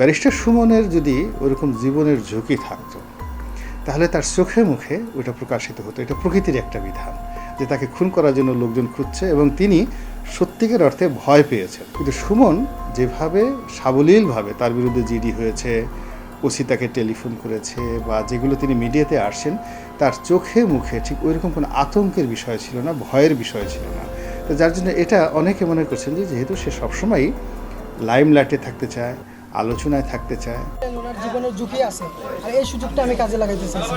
Barrister সুমনের যদি ওরকম জীবনের ঝুঁকি থাকতো, তাহলে তার চোখে মুখে ওটা প্রকাশিত হতো। এটা প্রকৃতির একটা বিধান যে তাকে খুন করার জন্য লোকজন খুঁজছে এবং তিনি সত্যিকার অর্থে ভয় পেয়েছেন। কিন্তু সুমন যেভাবে সাবলীলভাবে তার বিরুদ্ধে জিডি হয়েছে, ওসি তাকে টেলিফোন করেছে বা যেগুলো তিনি মিডিয়াতে আসছেন, তার চোখে মুখে ঠিক ওইরকম কোনো আতঙ্কের বিষয় ছিল না, ভয়ের বিষয় ছিল না। তো যার জন্য এটা অনেকে মনে করছেন যে যেহেতু সে সবসময়ই লাইম লাইটে থাকতে চায় আলোচনায় থাকতে চায়। ওনার জীবনের ঝুঁকি আছে। আর এই সুযোগটা আমি কাজে লাগাইতে চাইছি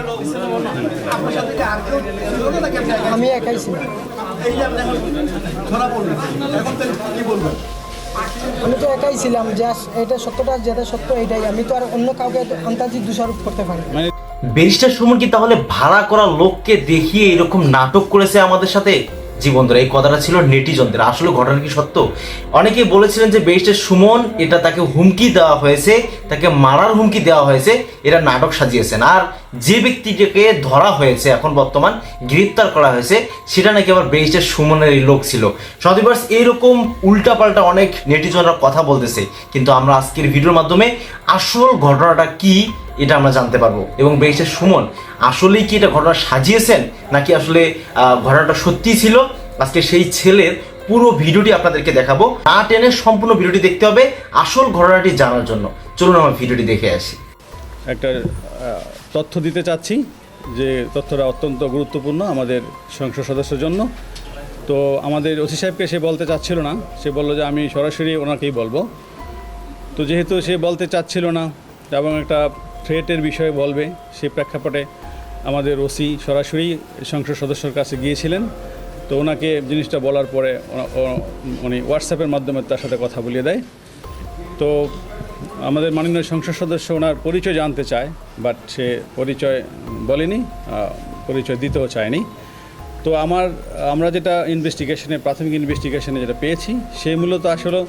আমি একাই ছিলাম। আমি তো একাই ছিলাম যে এটা সত্যটা যেটা সত্য এটাই। আমি তো আর অন্য কাউকে আন্তাজি দোষারোপ করতে পারি। ব্যারিস্টার সুমন কি তাহলে ভাড়া করা লোককে দেখিয়ে এরকম নাটক করেছে আমাদের সাথে? জীবনধরে এই কথাটা ছিল নেটিজনদের। আসলে ঘটনা কি সত্য? অনেকেই বলেছিলেন যে বেস্টের সুমন, এটা তাকে হুমকি দেওয়া হয়েছে, তাকে মারার হুমকি দেওয়া হয়েছে, এরা নাটক সাজিয়েছেন। আর যে ব্যক্তিটিকে ধরা হয়েছে, এখন বর্তমান গ্রেপ্তার করা হয়েছে, সেটা নাকি আমার ব্যারিস্টার সুমনের লোক ছিল। সদিবার্স এইরকম উল্টাপাল্টা অনেক নেটিজনরা কথা বলতেছে, কিন্তু আমরা আজকের ভিডিওর মাধ্যমে আসল ঘটনাটা কি, এটা আমরা জানতে পারব। এবং ব্যারিস্টার সুমন, আসলেই কি এটা ঘটনা সাজিয়েছেন, নাকি আসলে ঘটনাটা সত্যি ছিল? আজকে সেই ছেলের পুরো ভিডিওটি আপনাদেরকে দেখাবো। না টেনে সম্পূর্ণ ভিডিওটি দেখতে হবে আসল ঘটনাটি জানার জন্য। চলুন আমার ভিডিওটি দেখে আসি। একটা তথ্য দিতে চাচ্ছি যে তথ্যটা অত্যন্ত গুরুত্বপূর্ণ আমাদের সংসদ সদস্যের জন্য। তো আমাদের ওসি সাহেবকে সে বলতে চাচ্ছিল না। সে বলল যে আমি সরাসরি ওনাকেই বলব। তো যেহেতু সে বলতে চাচ্ছিল না এবং একটা থ্রেটের বিষয়ে বলবে সেই প্রেক্ষাপটে আমাদের ওসি সরাসরি সংসদ সদস্যর কাছে গিয়েছিলেন। তো ওনাকে জিনিসটা বলার পরে উনি হোয়াটসঅ্যাপের মাধ্যমে তার সাথে কথা বলিয়ে দেয়। তো আমাদের মাননীয় সংসদ সদস্য ওনার পরিচয় জানতে চায়, বাট সে পরিচয় বলেনি পরিচয় দিতেও চায়নি। তো আমার, আমরা যেটা ইনভেস্টিগেশনে প্রাথমিক ইনভেস্টিগেশনে যেটা পেয়েছি, সে মূলত আসলে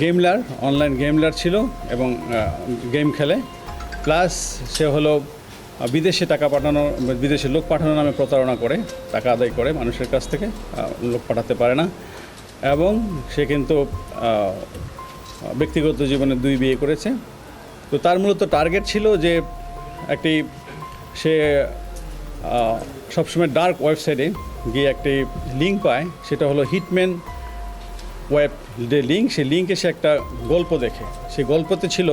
গেমলার অনলাইন গেমলার ছিল এবং গেম খেলে। প্লাস সে হলো বিদেশে টাকা পাঠানো, বিদেশে লোক পাঠানো নামে প্রতারণা করে, টাকা আদায় করে মানুষের কাছ থেকে লোক পাঠাতে পারে না। এবং সে কিন্তু ব্যক্তিগত জীবনে দুই বিয়ে করেছে। তো তার মূলত টার্গেট ছিল যে একটি, সে সবসময় ডার্ক ওয়েবসাইটে গিয়ে একটি লিঙ্ক পায়। সেটা হলো হিটম্যান ওয়েব যে লিঙ্ক, সেই লিঙ্কে সে একটা গল্প দেখে। সেই গল্পতে ছিল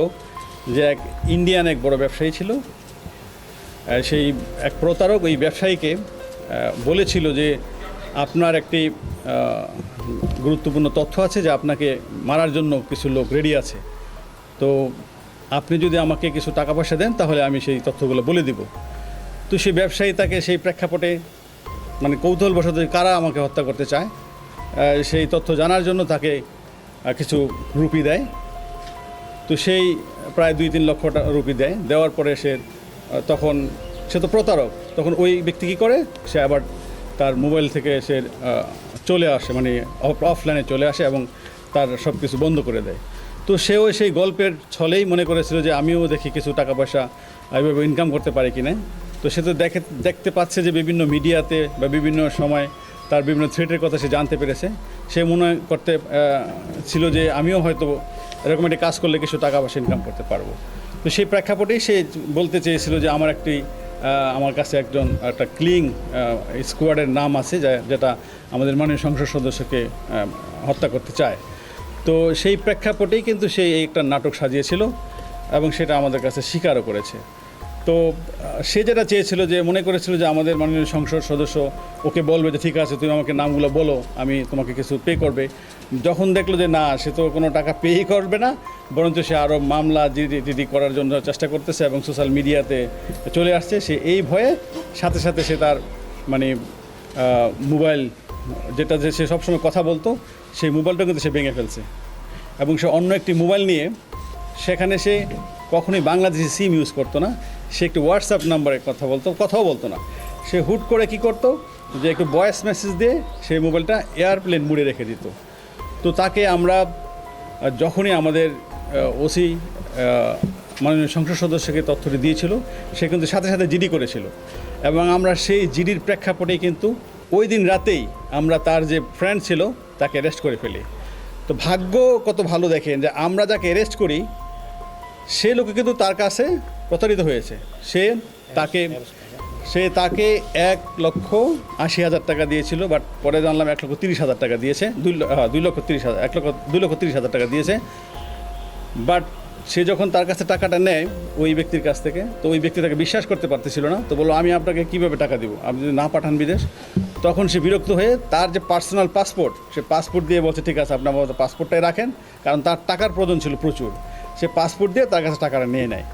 যে এক ইন্ডিয়ান এক বড় ব্যবসায়ী ছিল। সেই এক প্রতারক ওই ব্যবসায়ীকে বলেছিল যে আপনার একটি গুরুত্বপূর্ণ তথ্য আছে যে আপনাকে মারার জন্য কিছু লোক রেডি আছে। তো আপনি যদি আমাকে কিছু টাকা পয়সা দেন, তাহলে আমি সেই তথ্যগুলো বলে দিব। তো সেই ব্যবসায়ী তাকে সেই প্রেক্ষাপটে মানে কৌতূহলবশত কারা আমাকে হত্যা করতে চায় সেই তথ্য জানার জন্য তাকে কিছু রুপি দেয়। তো সেই প্রায় দুই তিন লক্ষ রুপি দেয়। দেওয়ার পরে সে তখন, সে তো প্রতারক, তখন ওই ব্যক্তি কী করে? সে আবার তার মোবাইল থেকে সে চলে আসে মানে অফলাইনে চলে আসে এবং তার সব কিছু বন্ধ করে দেয়। তো সেও সেই গল্পের ছলেই মনে করেছিল যে আমিও দেখি কিছু টাকা পয়সা এইভাবে ইনকাম করতে পারি কিনা তো সে তো দেখে, দেখতে পাচ্ছে যে বিভিন্ন মিডিয়াতে বা বিভিন্ন সময় তার বিভিন্ন থ্রেটের কথা সে জানতে পেরেছে। সে মনে করতে ছিল যে আমিও হয়তো এরকম একটা কাজ করলে কিছু টাকা পয়সা ইনকাম করতে পারব। তো সেই প্রেক্ষাপটেই সে বলতে চেয়েছিল যে আমার একটি আমার কাছে একজন, একটা ক্লিং স্কোয়াডের নাম আছে যেটা আমাদের মাননীয় সংসদ সদস্যকে হত্যা করতে চায়। তো সেই প্রেক্ষাপটেই কিন্তু সেই একটা নাটক সাজিয়েছিল এবং সেটা আমাদের কাছে স্বীকারও করেছে। তো সে যেটা চেয়েছিল যে, মনে করেছিল যে, আমাদের মাননীয় সংসদ সদস্য ওকে বলবে যে, ঠিক আছে, তুমি আমাকে নামগুলো বলো, আমি তোমাকে কিছু পে করবে। যখন দেখল যে, না, সে তো কোনো টাকা পেই করবে না, বরঞ্চ সে আরও মামলা জিডি করার জন্য চেষ্টা করতেছে এবং সোশ্যাল মিডিয়াতে চলে আসছে। সে এই ভয়ে সাথে সাথে সে তার মানে মোবাইল যেটা যে সে সবসময় কথা বলতো, সেই মোবাইলটা কিন্তু সে ভেঙে ফেলছে। এবং সে অন্য একটি মোবাইল নিয়ে, সেখানে সে কখনোই বাংলাদেশি সিম ইউজ করতো না। সে একটু হোয়াটসঅ্যাপ নাম্বারে কথা বলতো, কথাও বলতো না। সে হুট করে কি করতো? যে একটু ভয়েস মেসেজ দিয়ে সেই মোবাইলটা এয়ারপ্লেন মুড়ে রেখে দিত। তো তাকে আমরা যখনই আমাদের ওসি মাননীয় সংসদ সদস্যকে তথ্যটি দিয়েছিল, সে কিন্তু সাথে সাথে জিডি করেছিল। এবং আমরা সেই জিডির প্রেক্ষাপটেই কিন্তু ওই দিন রাতেই আমরা তার যে ফ্রেন্ড ছিল, তাকে অ্যারেস্ট করে ফেলি। তো ভাগ্য কত ভালো দেখেন যে আমরা যাকে অ্যারেস্ট করি সে লোকে কিন্তু তার কাছে প্রতারিত হয়েছে। সে তাকে সে তাকে এক লক্ষ আশি হাজার টাকা দিয়েছিল বাট পরে জানলাম এক লক্ষ তিরিশ হাজার টাকা দিয়েছে দুই হ্যাঁ, দুই লক্ষ তিরিশ হাজার এক লক্ষ দুই লক্ষ তিরিশ হাজার টাকা দিয়েছে। বাট সে যখন তার কাছে টাকাটা নেয় ওই ব্যক্তির কাছ থেকে তো ওই ব্যক্তি তাকে বিশ্বাস করতে পারতেছিল না তো বলল আমি আপনাকে কীভাবে টাকা দিব? আপনি যদি না পাঠান বিদেশ? তখন সে বিরক্ত হয়ে তার যে পার্সোনাল পাসপোর্ট সে পাসপোর্ট দিয়ে বলছে ঠিক আছে আপনি আমার পাসপোর্টটাই রাখেন। কারণ তার টাকার প্রয়োজন ছিল প্রচুর। সে পাসপোর্ট দিয়ে তার কাছে টাকাটা নিয়ে নেয়।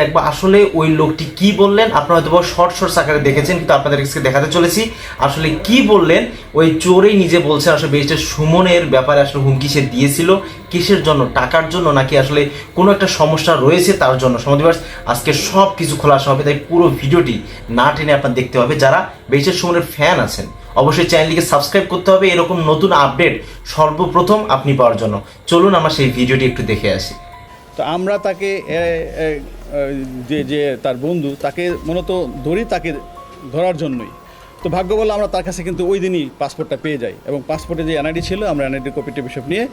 দেখব আসলে ওই লোকটি কি বললেন। আপনারা হয়তো শর্ট শর্ট আকারে দেখেছেন, কিন্তু আপনাদের কাছে দেখাতে চলেছি। আসলে কি বললেন, ওই চোরেই নিজে বলছে, আসলে বেস্টের সুমনের ব্যাপারে আসলে হুমকি সে দিয়েছিল। কিসের জন্য, টাকার জন্য, নাকি আসলে কোনো একটা সমস্যা রয়েছে তার জন্য? সমাধিবাস আজকে সব কিছু খোলাসা হবে, তাই পুরো ভিডিওটি না টেনে আপনার দেখতে হবে যারা বেস্টের সুমনের ফ্যান আছেন, অবশ্যই চ্যানেলটিকে সাবস্ক্রাইব করতে হবে। এরকম নতুন আপডেট সর্বপ্রথম আপনি পাওয়ার জন্য। চলুন আমরা সেই ভিডিওটি একটু দেখে আসি। তো আমরা তাকে যে যে তার বন্ধু, তাকে মূলত ধরি তাকে ধরার জন্যই। তো ভাগ্য বলে আমরা তার কাছে কিন্তু ওই দিনই পাসপোর্টটা পেয়ে যাই এবং পাসপোর্টে যে এনআইডি ছিল, আমরা এনআইডি কপিটি বিষয় নিয়ে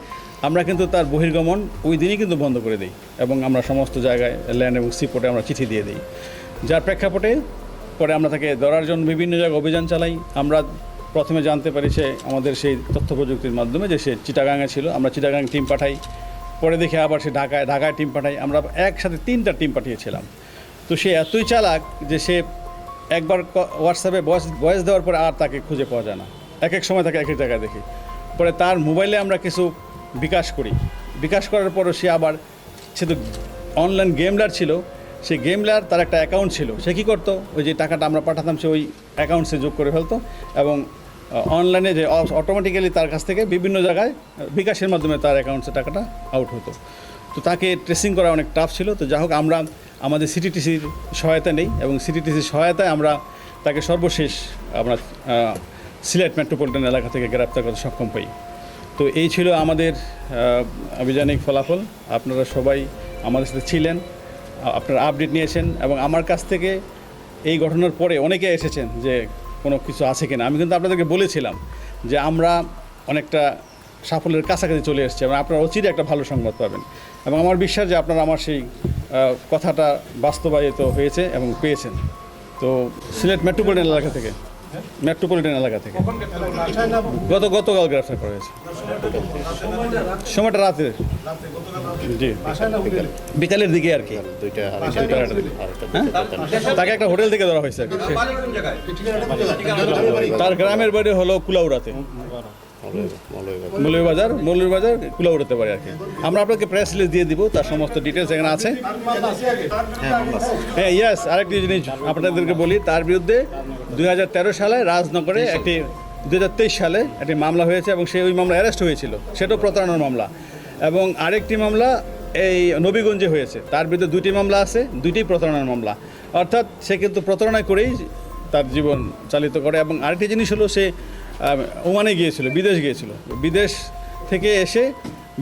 আমরা কিন্তু তার বহির্গমন ওই দিনই কিন্তু বন্ধ করে দিই এবং আমরা সমস্ত জায়গায় ল্যান্ড এবং সিপোর্টে আমরা চিঠি দিয়ে দিই। যার প্রেক্ষাপটে পরে আমরা তাকে ধরার জন্য বিভিন্ন জায়গায় অভিযান চালাই। আমরা প্রথমে জানতে পারি সে আমাদের সেই তথ্য প্রযুক্তির মাধ্যমে যে সে চিটাগাঙে ছিল। আমরা চিটাগাং টিম পাঠাই। পরে দেখে আবার সে ঢাকায় ঢাকায় টিম পাঠাই আমরা একসাথে তিনটা টিম পাঠিয়েছিলাম। তো সে এতই চালাক যে সে একবার হোয়াটসঅ্যাপে বয়স বয়স দেওয়ার পরে আর তাকে খুঁজে পাওয়া যায় না। এক এক সময় তাকে এক এক জায়গায় দেখি। পরে তার মোবাইলে আমরা কিছু বিকাশ করি। বিকাশ করার পরও সে আবার সে তো অনলাইন গেমলার ছিল। সে গেমলার তার একটা অ্যাকাউন্ট ছিল। সে কী করতো? ওই যে টাকাটা আমরা পাঠাতাম, সে ওই অ্যাকাউন্টসে যোগ করে ফেলতো এবং অনলাইনে যে অটোমেটিক্যালি তার কাছ থেকে বিভিন্ন জায়গায় বিকাশের মাধ্যমে তার অ্যাকাউন্টসে টাকাটা আউট হতো। তো তাকে ট্রেসিং করা অনেক টাফ ছিল। তো যাই হোক আমরা আমাদের সিটিটিসির সহায়তা নেই এবং সিটিটিসির সহায়তায় আমরা তাকে সর্বশেষ আমরা সিলেট মেট্রোপলিটন এলাকা থেকে গ্রেপ্তার করতে সক্ষম হই। তো এই ছিল আমাদের আহ, আভিযানিক ফলাফল। আপনারা সবাই আমাদের সাথে ছিলেন আপনারা আপডেট নিয়েছেন এবং আমার কাছ থেকে এই ঘটনার পরে অনেকে এসেছেন যে কিছু আছে কিনা। আমি কিন্তু আপনাদেরকে বলেছিলাম যে আমরা অনেকটা সাফল্যের কাছাকাছি চলে এসেছি এবং আপনারা অচিরে একটা ভালো সংবাদ পাবেন। এবং আমার বিশ্বাস যে আপনারা আমার সেই কথাটা বাস্তবায়িত হয়েছে এবং পেয়েছেন। তো সিলেট মেট্রোপলিটন এলাকা থেকে। মেট্রোপলিটন এলাকা থেকে। গত গতকাল গ্রেফতার করা হয়েছে সময়টা রাতে। জি। বিকালের দিকে আর কি। হ্যাঁ? তাকে একটা হোটেল থেকে ধরা হয়েছে আর কি। তার গ্রামের বাড়ি হলো কুলাউড়াতে। মৌলভীবাজার মৌলভীবাজার কুলাউড়াতে পারে আর কি। আমরা আপনাকে প্রেস লিস্ট দিয়ে দিব তার সমস্ত ডিটেলস এখানে আছে। হ্যাঁ ইয়েস আরেকটি জিনিস আপনাদেরকে বলি তার বিরুদ্ধে দু হাজার তেরো সালে রাজনগরে একটি দু হাজার তেইশ সালে একটি মামলা হয়েছে এবং সে ওই মামলা অ্যারেস্ট হয়েছিল। সেটাও প্রতারণার মামলা। এবং আরেকটি মামলা এই নবীগঞ্জে হয়েছে। তার বিরুদ্ধে দুইটি মামলা আছে দুইটি প্রতারণার মামলা। অর্থাৎ সে কিন্তু প্রতারণা করেই তার জীবন চালিত করে এবং আরেকটি জিনিস হলো সে ওমানে গিয়েছিল বিদেশ গিয়েছিল। বিদেশ থেকে এসে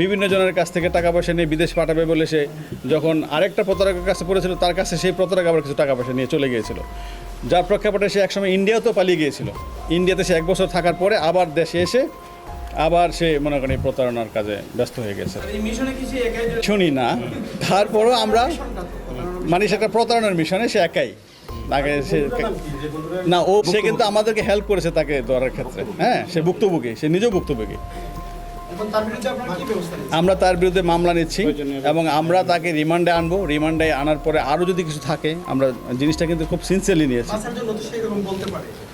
বিভিন্ন জনের কাছ থেকে টাকা পয়সা নিয়ে বিদেশ পাঠাবে বলে সে যখন আরেকটা প্রতারকের কাছে পড়েছিল তার কাছে সেই প্রতারক আবার কিছু টাকা পয়সা নিয়ে চলে গিয়েছিল। যার প্রেক্ষাপটে সে একসময় ইন্ডিয়াতেও পালিয়ে গিয়েছিল। ইন্ডিয়াতে সে এক বছর থাকার পরে আবার দেশে এসে আবার সে মনে করেন প্রতারণার কাজে ব্যস্ত হয়ে গেছে। শুনি না। তারপরও আমরা মানে সেটা প্রতারণার মিশনে সে একাই। তাকে সে না ও সে কিন্তু আমাদেরকে হেল্প করেছে তাকে ধরার ক্ষেত্রে। হ্যাঁ সে ভুক্তভোগী সে নিজেও ভুক্তভোগী। আমরা তার বিরুদ্ধে মামলা নিচ্ছি এবং আমরা তাকে রিমান্ডে আনব। রিমান্ডে আনার পরে আরও যদি কিছু থাকে আমরা জিনিসটা কিন্তু খুব সিনসিয়ারলি নিয়েছি।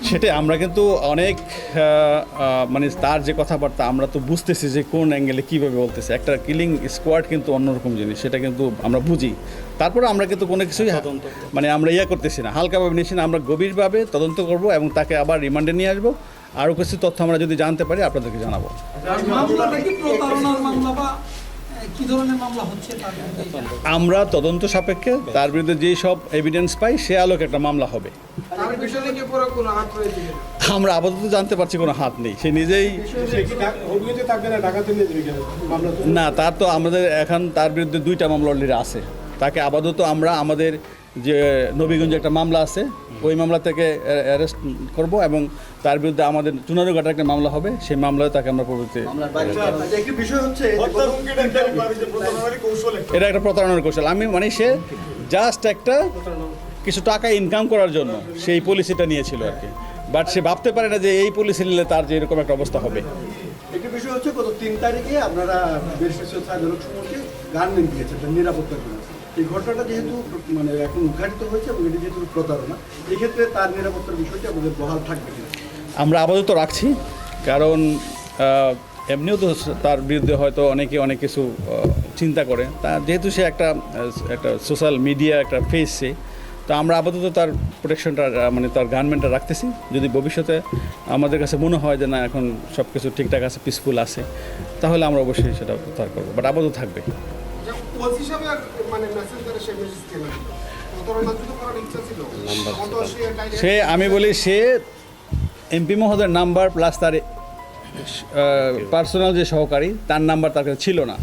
সেটাই আমরা কিন্তু অনেক মানে তার যে কথাবার্তা আমরা তো বুঝতেছি যে কোন অ্যাঙ্গেলে কীভাবে বলতেছে। একটা কিলিং স্কোয়াড কিন্তু অন্যরকম জিনিস সেটা কিন্তু আমরা বুঝি। তারপরে আমরা কিন্তু কোনো কিছুই মানে আমরা ইয়া করতেছি না। হালকাভাবে নিয়েছি না আমরা গভীরভাবে তদন্ত করব এবং তাকে আবার রিমান্ডে নিয়ে আসব। আরও কিছু তথ্য আমরা যদি জানতে পারি, আপনাদেরকে জানাব? আমরা তদন্ত সাপেক্ষে তার বিরুদ্ধে যেই সব এভিডেন্স পাই, সে আলোকে একটা মামলা হবে? আমরা আপাতত জানতে পারছি কোনো হাত নেই সে নিজেই না, তার তো আমাদের এখন তার বিরুদ্ধে দুইটা মামলা অলরেডি আছে তাকে আপাতত আমরা আমাদের যে নবীগঞ্জে একটা মামলা আছে ওই মামলা থেকে অ্যারেস্ট করব এবং তার বিরুদ্ধে আমাদের চুনারুঘাটের একটা মামলা হবে সেই মামলায় তাকে আমরা প্রবৃত্তি একটি বিষয় হচ্ছে এটা একটা প্রতারণার কৌশল। আমি মানে সে জাস্ট একটা কিছু টাকা ইনকাম করার জন্য সেই পলিসিটা নিয়েছিল আর কি। বাট সে ভাবতে পারে না যে এই পলিসি নিলে তার যে এরকম একটা অবস্থা হবে। একটি বিষয় হচ্ছে গত তিন তারিখে আপনারা বেশ কিছু গার্মেন্ট দিয়েছেন নিরাপত্তার জন্য এই ঘটনাটা যেহেতু মানে এখন উদ্ঘাটিত হয়েছে এবং এটি যেহেতু প্রতারণা, এক্ষেত্রে তার নিরাপত্তার বিষয়টি আমাদের বহাল থাকবে আমরা আপাতত রাখছি, কারণ এমনিও তো তার বিরুদ্ধে হয়তো অনেকে অনেক কিছু চিন্তা করে। তা যেহেতু সে একটা একটা সোশ্যাল মিডিয়া একটা ফেস সে, তো আমরা আপাতত তার প্রোটেকশনটা মানে তার গার্মেন্টটা রাখতেছি। যদি ভবিষ্যতে আমাদের কাছে মনে হয় যে না, এখন সব কিছু ঠিকঠাক আছে পিসফুল আছে, তাহলে আমরা অবশ্যই সেটা তার করব। বাট আপাতত থাকবে। কোচ হিসাবে মানে মেসেজ সে মেসেজ কেন সে আমি বলি সে এমপি মহোদয়ের নাম্বার প্লাস তার পার্সোনাল যে সহকারী তার নাম্বার তার কাছে ছিল না।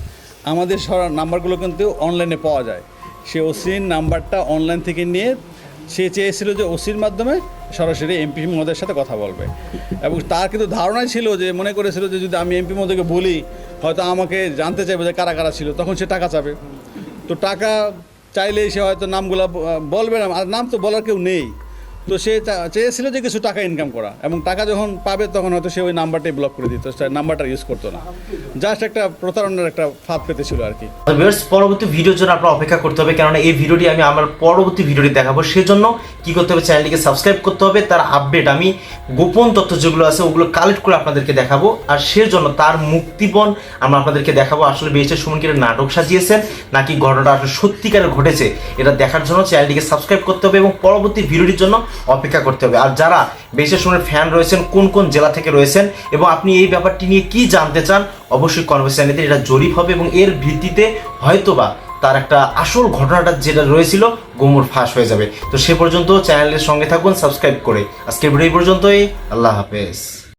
আমাদের নাম্বারগুলো কিন্তু অনলাইনে পাওয়া যায়। সে ওসির নাম্বারটা অনলাইন থেকে নিয়ে সে চেয়েছিল যে ওসির মাধ্যমে সরাসরি এমপি মহোদয়ের সাথে কথা বলবে। এবং তার কিন্তু ধারণাই ছিল যে মনে করেছিল যে যদি আমি এমপি মহোদয়কে বলি হয়তো আমাকে জানতে চাইবে যে কারা কারা ছিল, তখন সে টাকা চাবে। তো টাকা চাইলেই সে হয়তো নামগুলো বলবে না। আর নাম তো বলার কেউ নেই। তো সে চেয়েছিল যে কিছু টাকা ইনকাম করা এবং টাকা যখন পাবে তখন হয়তো সে ওই নাম্বারটাই ব্লক করে দিত নাম্বারটা ইউজ করতো না। জাস্ট একটা প্রতারণার একটা ফাঁদ পেতেছিল আর কি। পরবর্তী ভিডিওর জন্য আপনার অপেক্ষা করতে হবে, কেননা এই ভিডিওটি আমি আমার পরবর্তী ভিডিওটি দেখাবো। সেজন্য কি করতে হবে চ্যানেলটিকে সাবস্ক্রাইব করতে হবে, তার আপডেট আমি গোপন তথ্য যেগুলো আছে ওগুলো কালেক্ট করে আপনাদেরকে দেখাবো। আর সেজন্য তার মুক্তিপণ আমরা আপনাদেরকে দেখাবো। আসলে বেশি সুমন কি নাটক সাজিয়েছেন, নাকি ঘটনাটা আসলে সত্যিকারের ঘটেছে, এটা দেখার জন্য চ্যানেলটিকে সাবস্ক্রাইব করতে হবে এবং পরবর্তী ভিডিওটির জন্য অপেক্ষা করতে হবে। আর যারা বেশি সুমনের ফ্যান রয়েছেন, কোন কোন জেলা থেকে রয়েছেন এবং আপনি এই ব্যাপারটি নিয়ে কি জানতে চান, অবশ্যই কনভার্সেশনে এটা জরিপ হবে এবং এর ভিত্তিতে হয়তোবা তার একটা আসল ঘটনাটা যেটা রয়েছিল, গোমর ফাঁস হয়ে যাবে। তো সে পর্যন্ত চ্যানেলের সঙ্গে থাকুন সাবস্ক্রাইব করে। আজকের ভিডিও পর্যন্তই। আল্লাহ হাফেজ।